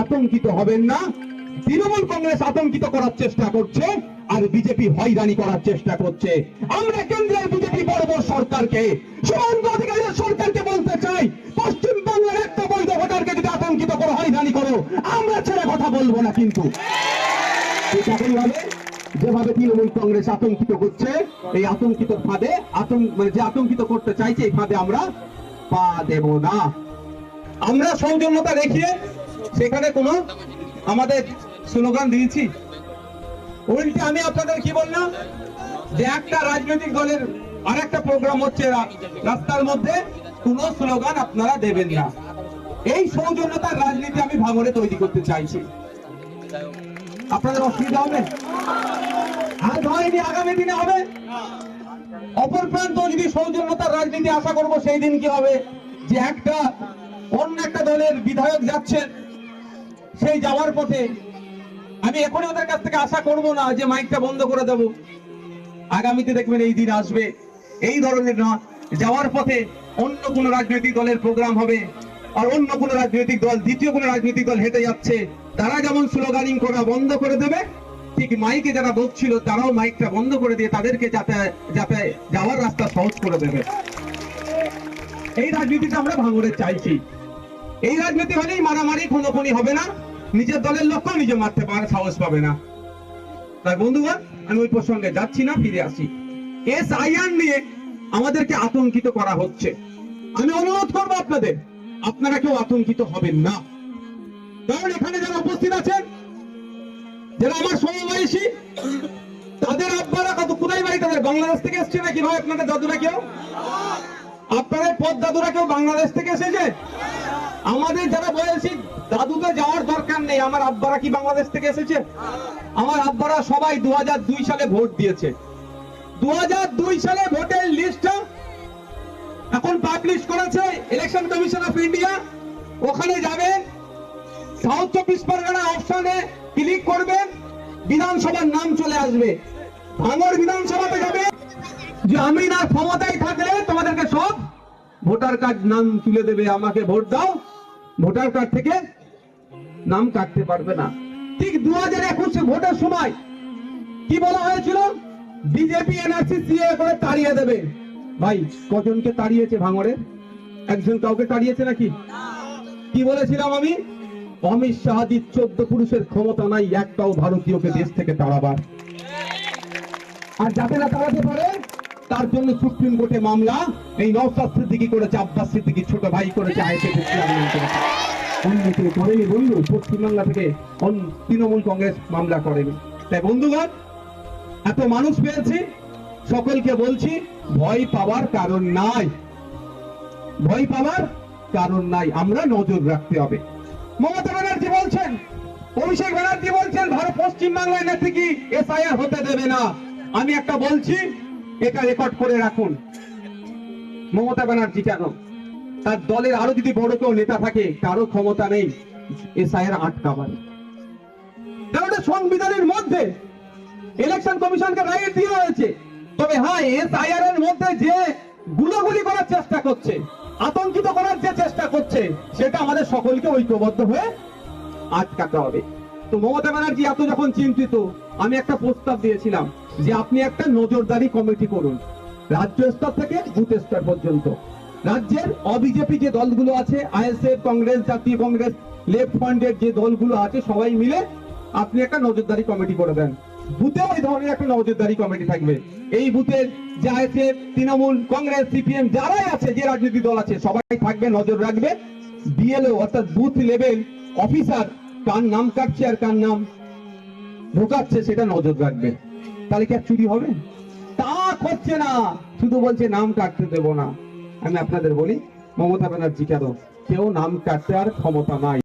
আতঙ্কিত হবেন না। তৃণমূল কংগ্রেস আতঙ্কিত করার চেষ্টা করছে আর বিজেপি হয়রানি করার চেষ্টা করছে। আমরা কেন্দ্রের বিজেপি বড় সরকারকে সীমান্ত অধিকারীর সরকারকে বলতে চাই, পশ্চিম বাংলার একটা বৈধ ভোটারকে যদি আতঙ্কিত করো, হয়রানি করো, আমরা ছেড়ে কথা বলব না কিন্তু। যেভাবে তৃণমূল কংগ্রেস আতঙ্কিত করছে, এই আতঙ্কিত ফাঁদে আতঙ্ক মানে যে আতঙ্কিত করতে চাইছে, এই ফাঁদে আমরা পা দেব না। আমরা সৌজন্যতা রেখে সেখানে কোনো আমাদের স্লোগান দিয়েছি। উল্টে আমি আপনাদের কি বললাম? যে একটা রাজনৈতিক দলের আর একটা প্রোগ্রাম হচ্ছে রাস্তার মধ্যে, কোনো স্লোগান আপনারা দেবেন না। এই সৌজন্যতার রাজনীতি আমি ভাঙরে তৈরি করতে চাইছি। আপনাদের অসুবিধা হবে? আজ হয়নি আগামী দিনে হবে? অপর প্রান্ত যদি সৌজন্যতার রাজনীতি আশা করব, সেই দিন কি হবে? যে একটা অন্য একটা দলের বিধায়ক যাচ্ছেন, সেই যাওয়ার পথে আমি এখনই ওদের কাছ থেকে আশা করব না যে মাইকটা বন্ধ করে দেব। আগামীতে দেখবেন এই দিন আসবে। এই ধরনের না, যাওয়ার পথে অন্য কোন রাজনৈতিক দলের প্রোগ্রাম হবে আর অন্য কোন রাজনৈতিক দল, দ্বিতীয় কোন রাজনৈতিক দল হেঁটে যাচ্ছে। তারা যেমন স্লোগানিং করা বন্ধ করে দেবে, ঠিক মাইকে যারা বসছিল তারাও মাইকটা বন্ধ করে দিয়ে তাদেরকে যাতে যাতে যাওয়ার রাস্তা সহজ করে দেবে। এই রাজনীতিটা আমরা ভাঙড়ে চাইছি। এই রাজনীতি হলেই মারামারি, খুনোখুনি হবে না। নিজের দলের লক্ষ্য নিজে মারতে পারে সাহস পাবে না। তাই বন্ধুগণ, আমি ওই প্রসঙ্গে যাচ্ছি না, ফিরে আসি। এস আইআর নিয়ে আমাদেরকে আতঙ্কিত করা হচ্ছে। আমি অনুরোধ করব আপনাদের, আপনারা কেউ আতঙ্কিত হবেন না। কারণ এখানে যারা উপস্থিত আছেন, যারা আমার সমবয়সী, তাদের আব্বারা কত কোথায় বাড়ি তাদের বাংলাদেশ থেকে এসছে নাকি ভাই আপনাদের দাদুরা কেউ? আপনাদের পদ দাদুরা কেউ বাংলাদেশ থেকে এসেছে? আমাদের যারা বয়সী দাদুতে যাওয়ার দরকার নেই। আমার আব্বারা কি বাংলাদেশ থেকে এসেছে? আমার আব্বারা সবাই দু সালে ভোট দিয়েছে। দু সালে ভোটের লিস্টটা এখন পাবলিশ করেছে ইলেকশন কমিশন অফ ইন্ডিয়া ওখানে যাবেন সাউথ চব্বিশ পরগনা অপশনে ক্লিক করবেন বিধানসভার নাম চলে আসবে। ভাঙর বিধানসভাতে যাবে। যে আমি না ক্ষমতায় থাকলে তোমাদেরকে সব ভোটার কার্ড নাম তুলে দেবে, আমাকে ভোট দাও। ভোটার কার্ড থেকে নাম কাটতে পারবে না। ঠিক দু হাজার একুশে ভোটের সময় কি বলা হয়েছিল? বিজেপি, এনআরসি, সিএ করে তাড়িয়ে দেবে। ভাই, কজনকে তাড়িয়েছে ভাঙড়ের একজন কাউকে তাড়িয়েছে নাকি? কি বলেছিলাম আমি? অমিত শাহাদির চোদ্দ পুরুষের ক্ষমতা নাই, একটাও ভারতীয়কে দেশ থেকে তাড়াবার। আর যাতে না তাড়াতে পারে, তার জন্য সুপ্রিম কোর্টে মামলা। এই নওসাদ সিদ্দিকি করেছে, আব্বাস সিদ্দিকি ছোট ভাই করেছে, আইএসএফ করেনি পশ্চিমবাংলা থেকে তৃণমূল কংগ্রেস মামলা করেনি। তাই বন্ধুগণ, এত মানুষ পেয়েছি, সকলকে বলছি, ভয় পাওয়ার কারণ নাই। ভয় পাওয়ার কারণ নাই। আমরা নজর রাখতে হবে। মমতা ব্যানার্জি বলছেন, অভিষেক ব্যানার্জি বলছেন, ভারত পশ্চিম বাংলায় নাকি কি এসআইআর হতে দেবে না? আমি একটা বলছি, এটা রেকর্ড করে রাখুন। মমতা ব্যানার্জি কেন? তার দলের আরও যদি বড় কেউ নেতা থাকে কারও ক্ষমতা নেই এসআইআর আটকাবার কারণ এটা সংবিধানের মধ্যে ইলেকশন কমিশনকে রাইট দিয়ে হয়েছে তবে হ্যাঁ এসআইআর এর মধ্যে যে গুলোগুলি করার চেষ্টা করছে, আতঙ্কিত করার যে চেষ্টা করছে, সেটা আমাদের সকলকে ঐক্যবদ্ধ হয়ে আটকাতে হবে। তো মমতা ব্যানার্জি এত যখন চিন্তিত, আমি একটা প্রস্তাব দিয়েছিলাম যে আপনি একটা নজরদারি কমিটি করুন, রাজ্য স্তর থেকে বুথ স্তর পর্যন্ত। রাজ্যের অবিজেপি যে দলগুলো আছে আইএসএফ কংগ্রেস, জাতীয় কংগ্রেস, লেফট ফ্রন্টের যে দলগুলো আছে, সবাই মিলে আপনি একটা নজরদারি কমিটি করে দেন। বুথেও এই ধরনের একটা নজরদারি কমিটি থাকবে। এই বুথের যে আইএসএফ তৃণমূল, কংগ্রেস, সিপিএম যারাই আছে, যে দল আছে, সবাই থাকবে, নজর রাখবে। বিএলও অর্থাৎ বুথ লেভেল অফিসার, কার নাম কাটছে আর কার নাম ঢোকাচ্ছে, সেটা নজর রাখবে। তাহলে কি আর চুরি হবে? তা করছে না। শুধু বলছে, নাম কাটতে দেব না। আমি আপনাদের বলি মমতা ব্যানার্জি কেন কেউ নাম কাটার ক্ষমতা নাই।